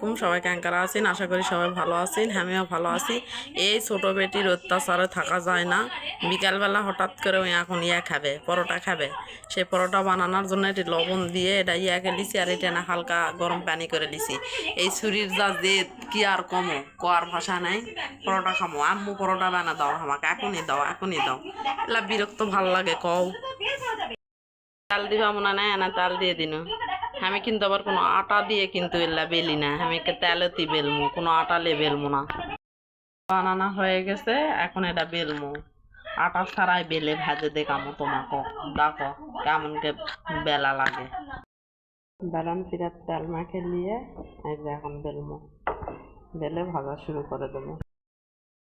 আলাইকুম। সবাই ক্যাঙ্কারা আছেন? আশা করি সবাই ভালো আছেন। আমিও ভালো আছি। এই ছোট বেটির অত্যাচারে থাকা যায় না। বিকালবেলা হঠাৎ করে এখন ইয়া খাবে, পরোটা খাবে। সেই পরোটা বানানোর জন্য এটি লবণ দিয়ে এটা ইয়াকে লিছি আর এটা না হালকা গরম পানি করে লিছি এই ছুরির যা জেদ কি আর কমো? কোয়ার ভাষা নাই। পরোটা খামো। আম্মু পরোটা বানা দাও আমাকে। এখনই দাও এখনই দাও। এলা বিরক্ত ভালো লাগে, কও। তাল দিবা মনে নাই? না তাল দিয়ে দিন। আমি কিন্তু আবার কোনো আটা দিয়ে কিন্তু এলা বেলি না। আমি তেলতি বেলমু, কোনো আটা লে বেলমু না। বানানা হয়ে গেছে, এখন এটা বেলমু। আটা ছাড়াই বেলে ভাজে দেখামো তোমাকে, দেখো কেমন কে বেলা লাগে। বেলান পিরাত তেল মাখে নিয়ে এই যে এখন বেলমো। বেলে ভাজা শুরু করে দেবো।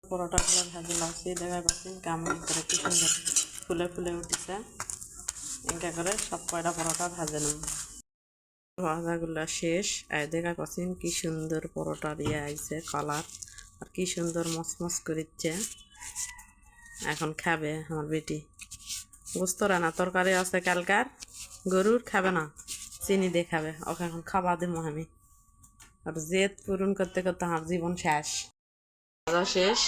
পরোটাগুলো ভাজে লাগছে দেখা পাচ্ছেন কেমন করে কি সুন্দর ফুলে ফুলে উঠেছে। এটা করে সব কয়টা পরোটা ভাজে নেব। ভাজাগুলো শেষ। আর দেখা পাচ্ছেন কি সুন্দর পরোটা দিয়ে আইছে, কালার। আর কি সুন্দর মসমস করিচ্ছে। এখন খাবে আমার বেটি। বুঝতো না, তরকারি আছে কালকার। গরুর খাবে না, চিনি দিয়ে খাবে। ওকে এখন খাবার দেবো আমি। আর জেদ পূরণ করতে করতে আমার জীবন শেষ। খাওয়া শেষ।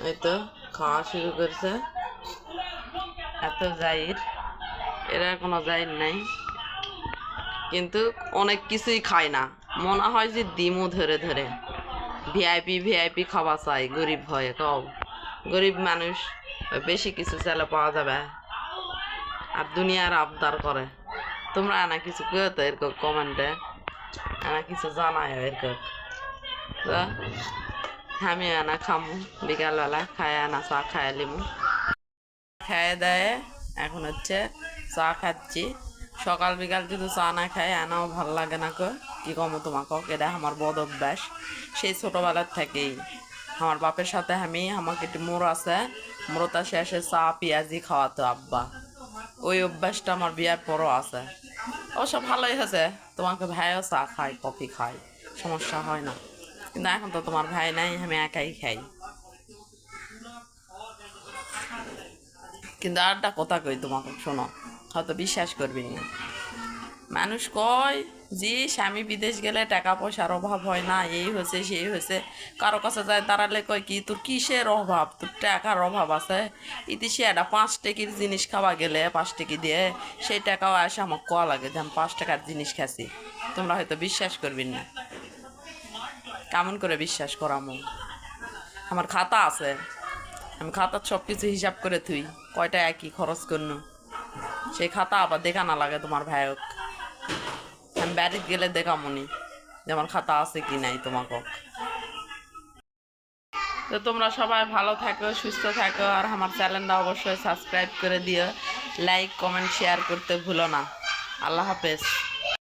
এই তো খাওয়া শুরু করছে। এত জাইর। এরা কোনো জাইর নাই। কিন্তু অনেক কিছুই খায় না। মনে হয় যে ডিমও ধরে ধরে। ভিআইপি ভিআইপি খাওয়া চাই, গরিব হয়ে, কও। গরিব মানুষ, বেশি কিছু চাইলে পাওয়া যাবে। আর দুনিয়ার আবদার করে। তোমরা আনা কিছু কেউ তো এরকম কমেন্টে আনা কিছু জানায় এরকম। তো আমি আনা খামু। বিকালবেলা খায় আনা চা খায় লিমু। খায় দেয় এখন হচ্ছে চা খাচ্ছি। সকাল বিকাল যদি চা না খাই আনাও ভালো লাগে না কো কি কমো তোমাকে এটা আমার বদ অভ্যাস। সেই ছোটোবেলার থেকেই। আমার বাপের সাথে আমি, আমাকে একটি মোর আছে। মোড়তা শেষে চা, পেঁয়াজি খাওয়াতো আব্বা। ওই অভ্যাসটা আমার বিয়ার পরও আছে। অবশ্য ভালোই হয়েছে। তোমাকে ভাইও চা খায়, কফি খায়। সমস্যা হয় না। কিন্তু এখন তো তোমার ভাই নাই, আমি একাই খাই। কিন্তু আরটা কথা কই তোমাকে? শোনো। হয়তো বিশ্বাস করবি না। মানুষ কয় যে স্বামী বিদেশ গেলে টাকা পয়সার অভাব হয় না, এই হয়েছে, সেই হয়েছে। কারও কাছে যায় দাঁড়ালে কয় কি, তোর কিসের অভাব? তোর টাকার অভাব আছে? ইতি সে একটা পাঁচ টাকির জিনিস খাওয়া গেলে, পাঁচ টাকি দিয়ে সেই টাকাও আসে আমার কোয়া লাগে যে আমি পাঁচ টাকার জিনিস খাচ্ছি তোমরা হয়তো বিশ্বাস করবি না। কেমন করে বিশ্বাস করামো আমার খাতা আছে। আমি খাতার সব কিছু হিসাব করে থুই, কয়টা একই খরচ করন? সেই খাতা আবার দেখা না লাগে তোমার ভাইক আমি বাড়িতে গেলে দেখামনি যে আমার খাতা আছে কি নাই তোমাকে। তো তোমরা সবাই ভালো থাকো, সুস্থ থাকো, আর আমার চ্যানেলটা অবশ্যই সাবস্ক্রাইব করে দিও। লাইক কমেন্ট শেয়ার করতে ভুলো না। আল্লাহ হাফেজ।